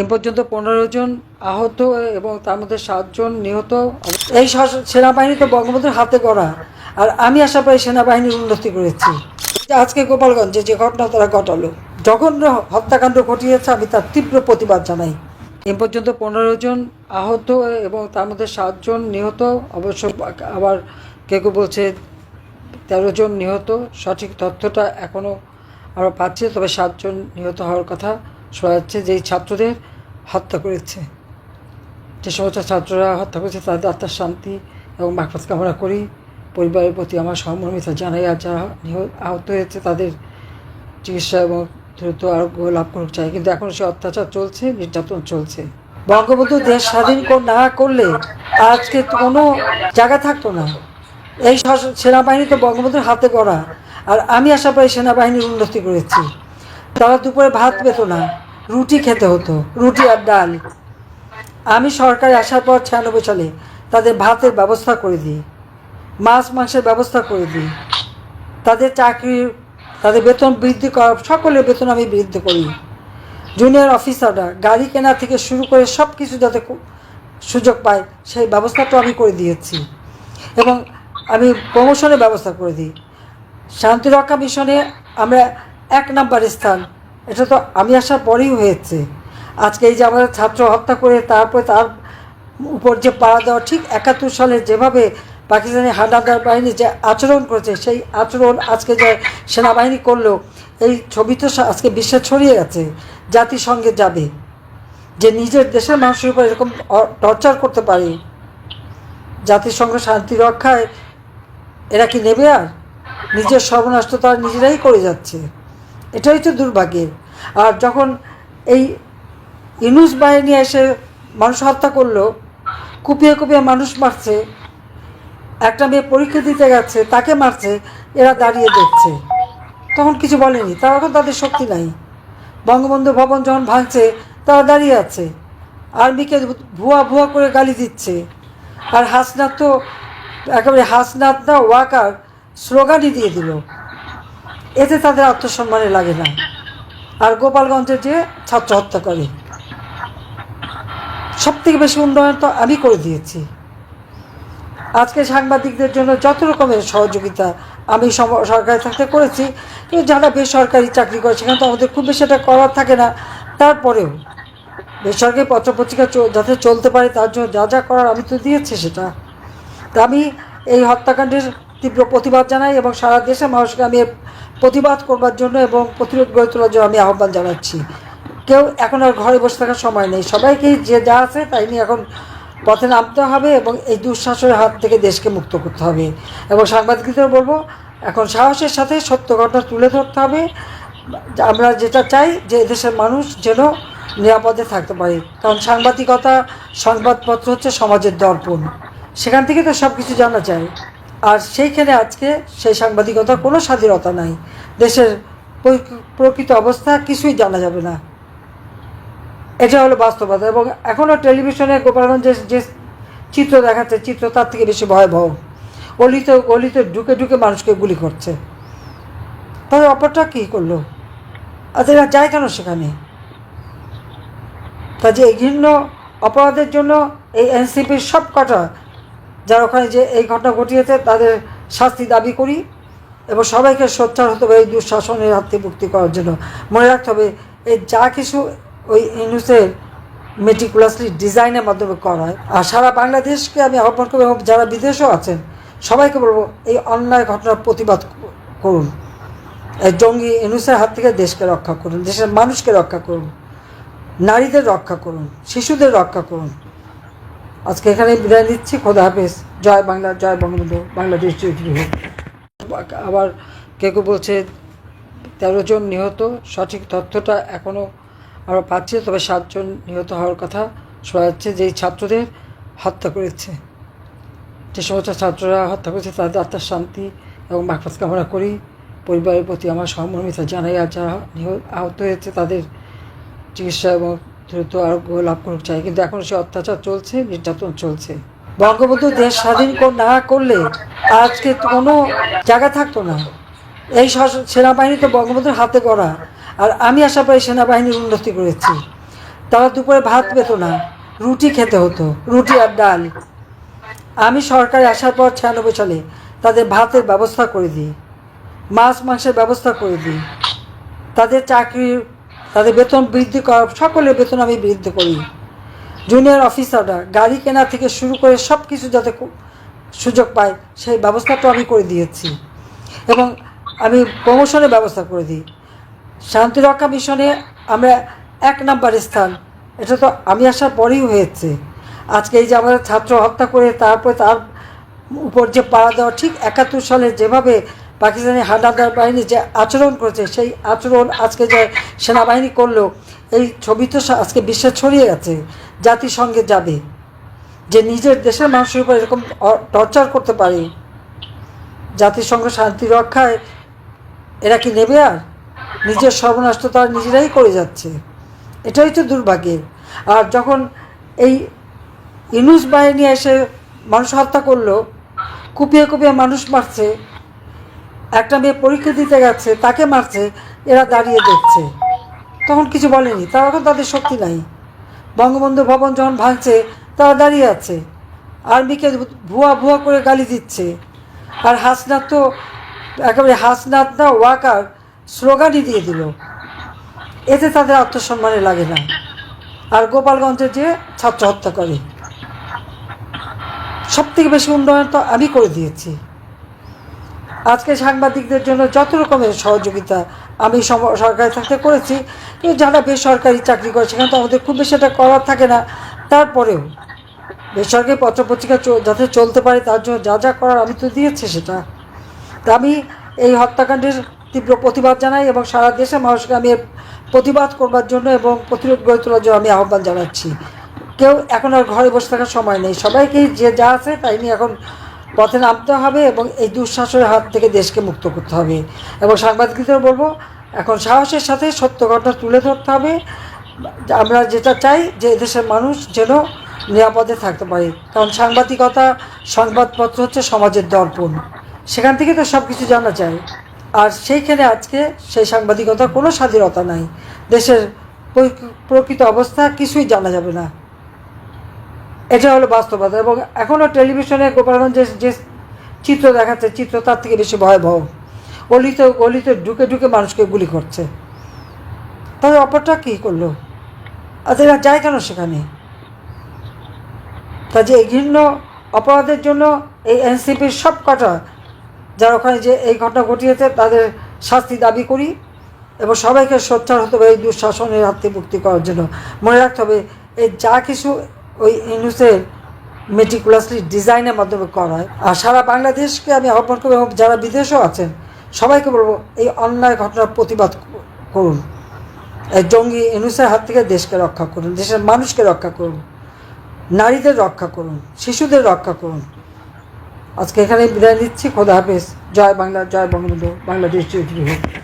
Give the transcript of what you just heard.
এ পর্যন্ত পনেরো জন আহত এবং তার মধ্যে সাতজন নিহত। এই সেনাবাহিনী তো বঙ্গবন্ধুর হাতে গড়া। আর আমি আশা পাই সেনাবাহিনীর উন্নতি করেছি। আজকে গোপালগঞ্জে যে ঘটনা তারা ঘটালো, জঘন্য হত্যাকাণ্ড ঘটিয়েছে, আমি তার তীব্র প্রতিবাদ জানাই। এ পর্যন্ত পনেরো জন আহত এবং তার মধ্যে সাতজন নিহত। অবশ্য আবার কে কেউ বলছে তেরো জন নিহত। সঠিক তথ্যটা এখনও আমরা পাচ্ছি তবে সাতজন নিহত হওয়ার কথা। শোনা যাচ্ছে যেই ছাত্রদের হত্যা করেছে। যে সমস্ত ছাত্ররা হত্যা করেছে, তাদের আত্মার শান্তি এবং মাকফাত কামনা করি। পরিবারের প্রতি আমার সহমর্মিতা জানাই, আর যারা আহত হয়েছে তাদের চিকিৎসা এবং দ্রুত আরোগ্য লাভ করুক চাই। কিন্তু এখন সে অত্যাচার চলছে, নির্যাতন চলছে। বঙ্গবন্ধু দেশ স্বাধীন না করলে আজকে কোনো জায়গা থাকতো না। এই সেনাবাহিনী তো বঙ্গবন্ধুর হাতে গড়া। আর আমি আশা পাই সেনাবাহিনীর উন্নতি করেছি। তারা দুপুরে ভাত পেত না। রুটি খেতে হতো, রুটি আর ডাল। আমি সরকারে আসার পর ছিয়ানব্বই সালে তাদের ভাতের ব্যবস্থা করে দিই, মাছ মাংসের ব্যবস্থা করে দিই। তাদের চাকরি, তাদের বেতন বৃদ্ধি করা, সকলের বেতন আমি বৃদ্ধি করি। জুনিয়র অফিসাররা গাড়ি কেনা থেকে শুরু করে সব কিছু যাতে সুযোগ পায়, সেই ব্যবস্থাটাও আমি করে দিয়েছি। এবং আমি প্রমোশনের ব্যবস্থা করে দিই। শান্তিরক্ষা মিশনে আমরা এক নাম্বার স্থান এটা তো আমি আসার পরেই হয়েছে। আজকে এই যে আমাদের ছাত্র হত্যা করে তারপরে তার উপর যে পাড়া দেওয়া, ঠিক একাত্তর সালে যেভাবে পাকিস্তানি হানাদার বাহিনী যে আচরণ করেছে, সেই আচরণ আজকে যে সেনাবাহিনী করল, এই ছবি তো আজকে বিশ্বে ছড়িয়ে গেছে, জাতিসংঘে যাবে। যে নিজের দেশের মানুষের উপর এরকম টর্চার করতে পারে, জাতিসংঘ শান্তি রক্ষায় এরা কি নেবে আর? নিজের সর্বনাশ তো তারা নিজেরাই করে যাচ্ছে। এটাই তো দুর্ভাগ্যের। আর যখন এই ইনুস বাহিনী এসে মানুষ হত্যা করল, কুপিয়ে কুপিয়ে মানুষ মারছে, একটা মেয়ে পরীক্ষা দিতে গেছে, তাকে মারছে, এরা দাঁড়িয়ে দেখছে। তখন কিছু বলেনি, তারা এখন তাদের শক্তি নাই। বঙ্গবন্ধু ভবন যখন ভাঙছে, তারা দাঁড়িয়ে আছে। আর্মিকে ভুয়া ভুয়া করে গালি দিচ্ছে। আর হাসনাত তো একেবারে হাসনাত না ওয়াকার স্লোগানই দিয়ে দিল। এতে তাদের আত্মসম্মানে লাগে না। আর গোপালগঞ্জে যে ছাত্র হত্যা করে সব থেকে বেশি উন্নয়ন তো আমি করে দিয়েছি। আজকে সাংবাদিকদের জন্য যত রকমের সহযোগিতা আমি সরকারি থাকতে করেছি, কিন্তু যারা বেসরকারি চাকরি করে, সেখানে তো আমাদের খুব বেশি এটা করার থাকে না। তারপরেও বেসরকারি পত্রপত্রিকা যাতে চলতে পারে, তার জন্য যা যা করার আমি তো দিয়েছি সেটা। তা আমি এই হত্যাকাণ্ডের তীব্র প্রতিবাদ জানাই এবং সারা দেশের মানুষকে আমি প্রতিবাদ করবার জন্য এবং প্রতিরোধ গড়ে তোলার জন্য আমি আহ্বান জানাচ্ছি। কেউ এখন আর ঘরে বসে থাকার সময় নেই। সবাইকেই যে যা আছে তাই নিয়ে এখন পথে নামতে হবে এবং এই দুঃশাসনের হাত থেকে দেশকে মুক্ত করতে হবে। এবং সাংবাদিকদের বলব, এখন সাহসের সাথে সত্য ঘটনা তুলে ধরতে হবে। আমরা যেটা চাই যে এদেশের মানুষ যেন নিরাপদে থাকতে পারে। কারণ সাংবাদিকতা, সংবাদপত্র হচ্ছে সমাজের দর্পণ। সেখান থেকে তো সব কিছু জানা যায়। আর সেইখানে আজকে সেই সাংবাদিকতার কোনো স্বাধীনতা নাই। দেশের প্রকৃত অবস্থা কিছুই জানা যাবে না। এটা হলো বাস্তবতা এবং এখনও টেলিভিশনে গোপালগঞ্জের যে চিত্র দেখাচ্ছে, চিত্র তার থেকে বেশি ভয়াবহ। অলিতে গলিতে ঢুকে ঢুকে মানুষকে গুলি করছে। তাহলে অপরটা কী করল? আচ্ছা এরা যায় কেন সেখানে? কাজে এই ঘৃণ্য অপরাধের জন্য এই এনসিপির সব কটা যারা ওখানে যে এই ঘটনা ঘটিয়েছে, তাদের শাস্তি দাবি করি এবং সবাইকে সোচ্চার হতে হবে এই দুঃশাসনের হাত থেকে মুক্তি করার জন্য। মনে রাখতে হবে, এই যা কিছু ওই ইউনুসের মেটিকুলাসলি ডিজাইনের মাধ্যমে করা হয়, আর সারা বাংলাদেশকে আমি আহ্বান করব এবং যারা বিদেশেও আছেন, সবাইকে বলব এই অন্যায় ঘটনার প্রতিবাদ করুন। এই জঙ্গি ইউনুসের হাত থেকে দেশকে রক্ষা করুন, দেশের মানুষকে রক্ষা করুন, নারীদের রক্ষা করুন, শিশুদের রক্ষা করুন। আজকে এখানে বিদায় নিচ্ছি। খোদা হাফেজ। জয় বাংলা, জয় বঙ্গবন্ধু, বাংলাদেশ জয়ী আবার কেউ কেউ বলছে তেরো জন নিহত, সঠিক তথ্যটা এখনও আমরা পাচ্ছি, তবে সাতজন নিহত হওয়ার কথা শোনা যাচ্ছে, যেই ছাত্রদের হত্যা করেছে। যে সমস্ত ছাত্ররা হত্যা করেছে, তাদের আত্মার শান্তি এবং মাকফাত কামনা করি। পরিবারের প্রতি আমার সহমর্মিতা জানাই, আর যারা নিহত আহত হয়েছে, তাদের চিকিৎসা এবং দ্রুত আরোগ্য লাভ করুক, চাই। কিন্তু এখন সে অত্যাচার চলছে, নির্যাতন চলছে। বঙ্গবন্ধু দেশ স্বাধীন না করলে আজকে কোনো জায়গা থাকতো না। এই সেনাবাহিনী তো বঙ্গবন্ধুর হাতে গড়া। আর আমি আশা পাই সেনাবাহিনীর উন্নতি করেছি। তারা দুপুরে ভাত পেত না, রুটি খেতে হতো, রুটি আর ডাল। আমি সরকারে আসার পর ছিয়ানব্বই সালে তাদের ভাতের ব্যবস্থা করে দিই, মাছ, মাংসের ব্যবস্থা করে দিই। তাদের চাকরির তাদের বেতন বৃদ্ধি করা, সকলের বেতন আমি বৃদ্ধি করি। জুনিয়র অফিসাররা গাড়ি কেনা থেকে শুরু করে সব কিছু যাতে সুযোগ পায়, সেই ব্যবস্থাটাও আমি করে দিয়েছি। এবং আমি প্রমোশনের ব্যবস্থা করে দিই। শান্তিরক্ষা মিশনে আমরা এক নাম্বার স্থান। এটা তো আমি আসার পরেই হয়েছে। আজকে এই যে আমাদের ছাত্র হত্যা করে তারপরে তার উপর যে পাড়া দেওয়া, ঠিক একাত্তর সালে যেভাবে পাকিস্তানি হানাদার বাহিনী যে আচরণ করেছে, সেই আচরণ আজকে যে সেনাবাহিনী করল, এই ছবি তো আজকে বিশ্বে ছড়িয়ে গেছে, জাতিসংঘে যাবে। যে নিজের দেশের মানুষের উপর এরকম টর্চার করতে পারে, জাতিসংঘ শান্তি রক্ষায় এরা কি নেবে আর? নিজের সর্বনাশ তো তারা নিজেরাই করে যাচ্ছে। এটাই তো দুর্ভাগ্যের। আর যখন এই ইনুস বাহিনী এসে মানুষ হত্যা করল, কুপিয়ে কুপিয়ে মানুষ মারছে একটা মেয়ে পরীক্ষা দিতে গেছে, তাকে মারছে, এরা দাঁড়িয়ে দেখছে। তখন কিছু বলেনি তারা এখন তাদের শক্তি নাই। বঙ্গবন্ধু ভবন যখন ভাঙছে, তারা দাঁড়িয়ে আছে। আর্মিকে ভুয়া ভুয়া করে গালি দিচ্ছে। আর হাসনাথ তো একেবারে হাসনাথ না, ওয়াকার স্লোগানই দিয়ে দিল। এতে তাদের আত্মসম্মানে লাগে না। আর গোপালগঞ্জে যে ছাত্র হত্যা করে। সব থেকে বেশি উন্নয়ন তো আমি করে দিয়েছি। আজকে সাংবাদিকদের জন্য যত রকমের সহযোগিতা আমি সরকারি থাকতে করেছি। যারা বেসরকারি চাকরি করে, সেখানে তো আমাদের খুব বেশি এটা করার থাকে না। তারপরেও বেসরকারি পত্রপত্রিকা যাতে চলতে পারে, তার জন্য যা যা করার আমি তো দিয়েছি সেটা। তা আমি এই হত্যাকাণ্ডের তীব্র প্রতিবাদ জানাই এবং সারা দেশের মানুষকে আমি প্রতিবাদ করবার জন্য এবং প্রতিরোধ গড়ে তোলার জন্য আমি আহ্বান জানাচ্ছি। কেউ এখন আর ঘরে বসে থাকার সময় নেই। সবাইকেই যে যা আছে তাই নিয়ে এখন পথে নামতে হবে এবং এই দুঃশাসনের হাত থেকে দেশকে মুক্ত করতে হবে। এবং সাংবাদিকদের বলব, এখন সাহসের সাথে সত্য ঘটনা তুলে ধরতে হবে। আমরা যেটা চাই যে এদেশের মানুষ যেন নিরাপদে থাকতে পারে। কারণ সাংবাদিকতা, সংবাদপত্র হচ্ছে সমাজের দর্পণ। সেখান থেকে তো সব কিছু জানা যায়। আর সেইখানে আজকে সেই সাংবাদিকতার কোনো স্বাধীনতা নাই। দেশের প্রকৃত অবস্থা কিছুই জানা যাবে না। এটা হলো বাস্তবতা। এবং এখনও টেলিভিশনে গোপালগঞ্জের যে চিত্র দেখাচ্ছে, চিত্র তার থেকে বেশি ভয়াবহ। অলিতে গলিতে ঢুকে ঢুকে মানুষকে গুলি করছে। তাদের অপরটা কী করল? আর এরা যায় কেন সেখানে? কাজে এই ঘৃণ্য অপরাধের জন্য এই এনসিপির সব কটা, যারা ওখানে যে এই ঘটনা ঘটিয়েছে, তাদের শাস্তি দাবি করি এবং সবাইকে সোচ্চার হতে হবে এই দুঃশাসনের হাত মুক্তি করার জন্য। মনে রাখতে হবে, এই যা কিছু ওই ইনুসের মেটিকুলাসলি ডিজাইনের মাধ্যমে করা হয়। আর সারা বাংলাদেশকে আমি আহ্বান করব এবং যারা বিদেশেও আছেন, সবাইকে বলব, এই অন্যায় ঘটনার প্রতিবাদ করুন। জঙ্গি ইনুসের হাত থেকে দেশকে রক্ষা করুন, দেশের মানুষকে রক্ষা করুন, নারীদের রক্ষা করুন, শিশুদের রক্ষা করুন। আজকে এখানে বিদায় নিচ্ছি। খোদা হাফেজ। জয় বাংলা, জয় বঙ্গবন্ধু। বাংলাদেশ হোক